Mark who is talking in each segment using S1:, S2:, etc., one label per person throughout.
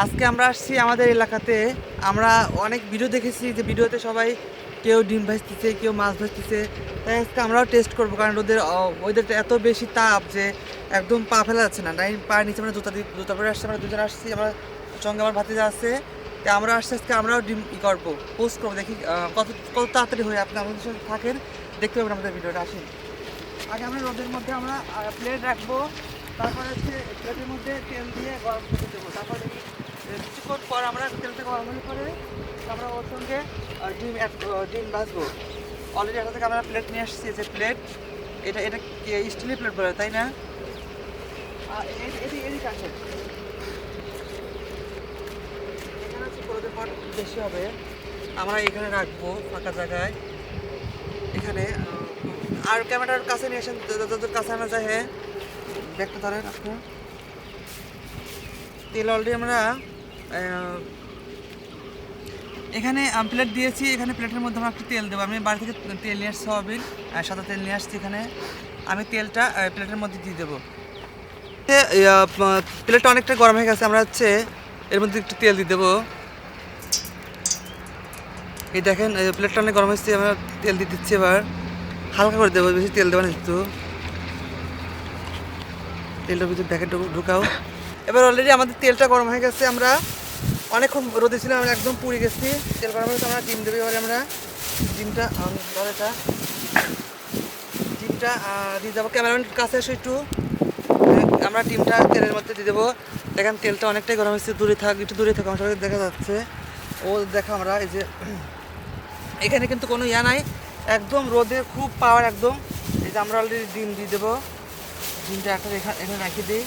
S1: আজকে আমরা আসছি আমাদের এলাকাতে। আমরা অনেক ভিডিও দেখেছি যে ভিডিওতে সবাই কেউ ডিম ভাজতেছে, কেউ মাছ ভাজতেছে। তাই আজকে আমরাও টেস্ট করব কারণ ওদের ওয়েদারটা এত বেশি তাপ যে একদম পা ফেলা যাচ্ছে না। তাই পায়ের নিচে আমরা জুতা জুতা পরে আসছি, আমরা দুজন আসছি, আমরা সঙ্গে আমার ভাতিজা আছে। তো আমরা আসছি আজকে, আমরাও ডিম ই করব পোস্ট করব, দেখি কত কত তাড়াতাড়ি হয়ে আপনি আমাদের সঙ্গে থাকেন, দেখতে পাবেন আমাদের ভিডিওটা আসেন। আগে আমরা রোদের মধ্যে আমরা প্লেট রাখব, তারপরে হচ্ছে প্লেটের মধ্যে তেল দিয়ে গরম করতে দেবো, তারপরে কিছুক্ষণ পর আমরা তেলটা গরম হলে পরে আমরা ওর সঙ্গে ডিম ডিম ভাজবো। অলরেডি একটা থেকে আমরা প্লেট নিয়ে আসছি যে প্লেট এটা এটা স্টিলের প্লেট বলে, তাই না? এদিকে এদিকে এখানে হচ্ছে পর বেশি হবে। আমরা এখানে রাখব, ফাঁকা জায়গায়। এখানে আর ক্যামেরার কাছে নিয়ে আসেন যতদূর কাছে আনা যায় হ্যাঁ। দেখতে ধরেন আপনি। তেল অলরেডি আমরা এখানে প্লেট দিয়েছি, এখানে প্লেটের মধ্যে আমরা একটু তেল দেবো। আমি বাড়ি থেকে তেল নিয়ে আসছি, সয়াবিন সাদা তেল নিয়ে আসছি এখানে। আমি তেলটা প্লেটের মধ্যে দিয়ে দেবো। প্লেটটা অনেকটা গরম হয়ে গেছে, আমরা হচ্ছে এর মধ্যে একটু তেল দিয়ে দেবো। এই দেখেন প্লেটটা অনেক গরম হয়েছে, আমরা তেল দিয়ে দিচ্ছি এবার। হালকা করে দেবো, বেশি তেল দেবো না একটু। তেলটার ভিতরে দেখে ঢুকাও। এবার অলরেডি আমাদের তেলটা গরম হয়ে গেছে, আমরা অনেকক্ষণ রোদে ছিলাম আমরা একদম পুড়ে গেছি। তেল গরম হয়েছে আমরা ডিম দেবো এবারে আমরা। ডিমটা ধর এটা। ডিমটা দিয়ে যাব ক্যামেরাম্যান কাছে এসে একটু। আমরা ডিমটা তেলের মধ্যে দিয়ে দেবো। দেখেন, তেলটা অনেকটাই গরম হয়েছে। দূরে থাক, একটু দূরে থাক, আমার দেখা যাচ্ছে। ও, দেখা আমরা, এই যে, এখানে কিন্তু কোনো ইয়া নাই। একদম রোদে, খুব পাওয়ার একদম। এই যে আমরা অলরেডি ডিম দিয়ে দেবো। ডিমটা একটা এখানে রাখি দিই।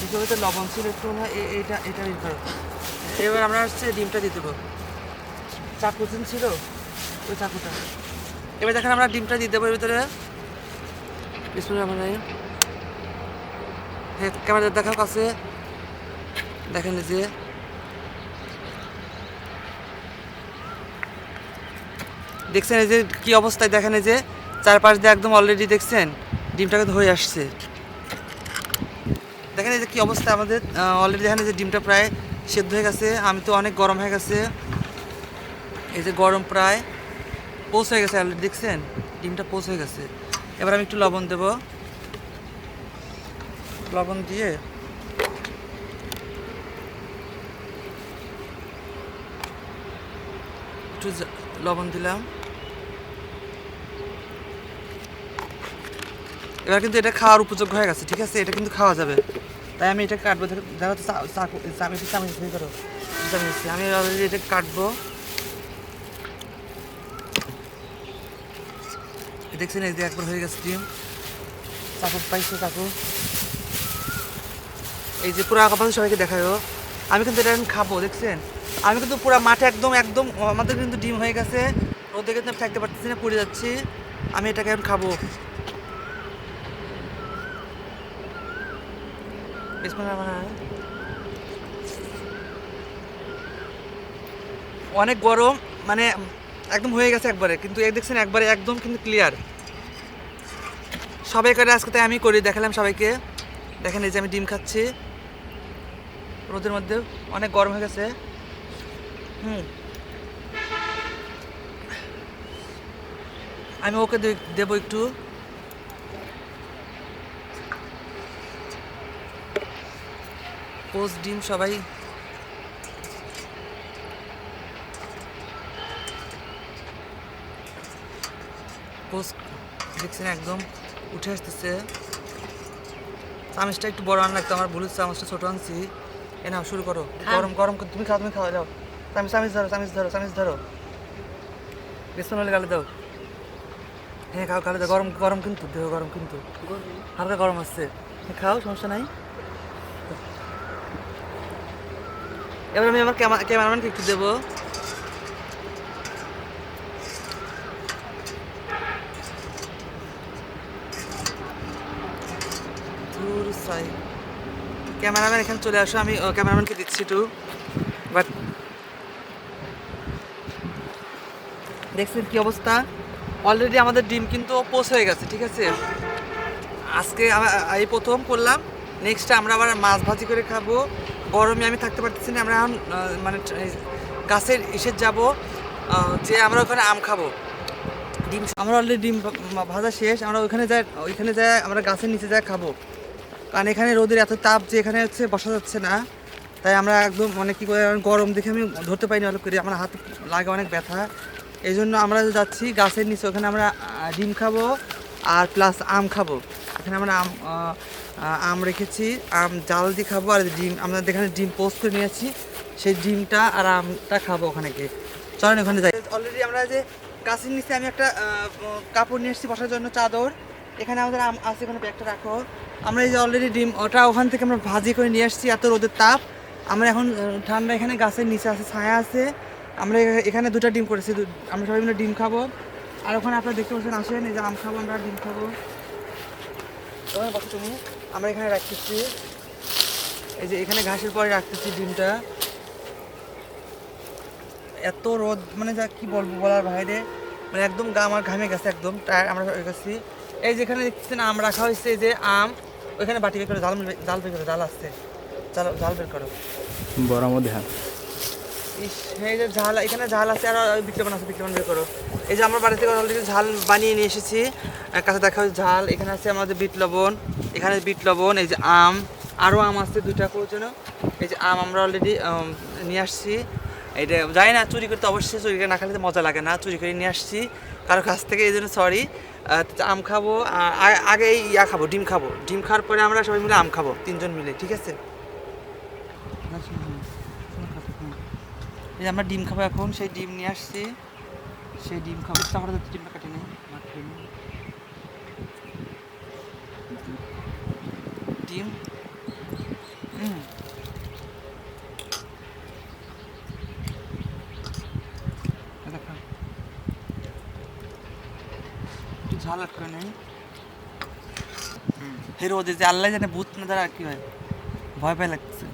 S1: দ্বিতীয় লবণ ছিল একটু না এ- এইটা এটা এবার আমরা হচ্ছে ডিমটা দিয়ে দেবো। চাকু ছিল, ওই চাকুটা। এবার দেখেন আমরা ডিমটা দিয়ে দেবো এর ভিতরে। বিসমুল্লাহ হ্যাঁ ক্যামেরা দেখাও কাছে। দেখেন যে। দেখছেন এই যে কি অবস্থায়? দেখেন এই যে চারপাশ দিয়ে একদম অলরেডি দেখছেন, ডিমটা কিন্তু হয়ে আসছে। দেখেন এই যে কি অবস্থা আমাদের অলরেডি দেখেন যে ডিমটা প্রায় সেদ্ধ হয়ে গেছে, আমি তো অনেক গরম হয়ে গেছে। এই যে গরম প্রায় পোষ হয়ে গেছে অলরেডি দেখছেন? ডিমটা পোষ হয়ে গেছে। এবার আমি একটু লবণ দেব। লবণ দিয়ে একটু লবণ দিলাম। এবার কিন্তু এটা খাওয়ার উপযোগ্য হয়ে গেছে, ঠিক আছে? এটা কিন্তু খাওয়া যাবে। তাই আমি এটা কাটবো। দেখো চা- চাকু চামচ চামচ করো চামচ আমি এটা কাটবো। দেখছেন, এই যে একবার হয়ে গেছে ডিম চাকু পাইছো, চাকু। এই যে পুরো আঁকাপাশে সবাইকে দেখায়ও আমি কিন্তু এটা খাব, দেখছেন? আমি কিন্তু পুরো মাঠে একদম একদম, আমাদের কিন্তু ডিম হয়ে গেছে। রোদে কিন্তু আমি থাকতে পারতেছি না, পুড়ে যাচ্ছি। আমি এটাকে এখন খাব। অনেক গরম মানে একদম হয়ে গেছে একবারে, কিন্তু এই দেখছেন একবারে একদম কিন্তু ক্লিয়ার সবাই করে আজকে তাই আমি করি, দেখালাম সবাইকে। দেখেন এই যে আমি ডিম খাচ্ছি। রোদের মধ্যে অনেক গরম হয়ে গেছে। হুম। আমি ওকে দেবো একটু। পোস্ট ডিম সবাই। পোস্ট দেখছেন একদম উঠে আসতেছে। চামচটা একটু বড় আন লাগতো আমার ভুল চামচটা ছোট আনছি। এ নাও শুরু করো। গরম গরম তুমি খাও তুমি খাওয়া যাও চামচ চামচ ধরো চামচ ধরো চামচ ধরো। বেসন হলে গালে দাও। হ্যাঁ খাও গালে দাও। গরম গরম কিন্তু দেহ গরম কিন্তু। হালকা গরম আসছে হ্যাঁ, খাও সমস্যা নাই। এবার আমি আমার ক্যামেরাম্যানকে একটু দেবো। ক্যামেরাম্যান এখানে চলে আসো, আমি ক্যামেরাম্যানকে দিচ্ছি একটু। বাট দেখছেন কি অবস্থা? অলরেডি আমাদের ডিম কিন্তু পোষ হয়ে গেছে, ঠিক আছে? আজকে এই প্রথম করলাম নেক্সট আমরা আবার মাছ ভাজি করে খাব। গরমে আমি থাকতে পারতেছি না, আমরা এখন মানে গাছের ইসের যাব যে আমরা ওখানে আম খাব। ডিম আমরা অলরেডি ডিম ভাজা শেষ, আমরা ওইখানে যাই ওইখানে যাই আমরা গাছের নিচে যাই খাব। কারণ এখানে রোদের এত তাপ যে এখানে হচ্ছে বসা যাচ্ছে না। তাই আমরা একদম মানে কী করে, গরম দেখে আমি ধরতে পারিনি অল্প করে, আমার হাত লাগে অনেক ব্যথা। এই জন্য আমরা যাচ্ছি গাছের নিচে, ওখানে আমরা ডিম খাব। আর প্লাস আম খাব। এখানে আমরা আম আম রেখেছি, আম জাল দিয়ে খাব আর ডিম, আমরা এখানে ডিম পোস্ট করে নিয়েছি সেই ডিমটা আর আমটা খাব ওখানে গিয়ে। চলেন ওখানে যাই। অলরেডি আমরা যে গাছের নিচে আমি একটা কাপড় নিয়ে এসেছি বসার জন্য চাদর। এখানে আমাদের আম আছে, এখানে ব্যাগটা রাখো। আমরা এই যে অলরেডি ডিম, ওটা ওখান থেকে আমরা ভাজি করে নিয়ে আসছি এত রোদের তাপ। আমরা এখন ঠান্ডা এখানে গাছের নিচে আছে, ছায়া আছে। আমরা এখানে দুটো ডিম করেছি আমরা সবাই মিলে ডিম খাব। আর ওখানে আপনারা দেখতে পাচ্ছেন আসেন, এই যে আম খাব আমরা, ডিম খাব। তুমি, আমরা এখানে রাখতেছি। এই যে এখানে ঘাসের পরে রাখতেছি ডিমটা। এত রোদ মানে যা কি বলব বলার বাইরে। মানে একদম গা আমার ঘামে গেছে একদম, টায়ার আমরা হয়ে গেছি। এই যেখানে দেখতেছেন, আম রাখা হয়েছে, এই যে আম, ওইখানে বাটি বের করে, জাল জাল বের করো, জাল আসছে জাল জাল বের করো।
S2: বড় মধ্যে হ্যাঁ
S1: এই যে ঝাল, এখানে ঝাল আছে, আর ওই বিক্রমণ আছে বিক্রমণ বের করো। এই যে আমার বাড়ি থেকে অলরেডি ঝাল বানিয়ে নিয়ে এসেছি। কাছে দেখা হচ্ছে ঝাল, এখানে আছে আমাদের বিট লবণ, এখানে বিট লবণ, এই যে আম আরও আম আছে দুইটা, করে এই যে আম আমরা অলরেডি নিয়ে আসছি। এটা জানি না, চুরি করতে অবশ্যই চুরি করে না খেলে মজা লাগে না, চুরি করে নিয়ে আসছি। কারও কাছ থেকে এই জন্য সরি আম খাব আগে ইয়া খাব, ডিম খাব। ডিম খাওয়ার পরে আমরা সবাই মিলে আম খাব, তিনজন মিলে, ঠিক আছে? এই যে আমরা ডিম খাব এখন সেই ডিম নিয়ে আসছি। সেই ডিম খাব। আমরা তো ডিমটা কাটি নেই। ডিম। ঝাল নেই। হে রোদে যে আল্লাহ জানে ভূত না দ্বারা কি হয়। ভয় পায় লাগছে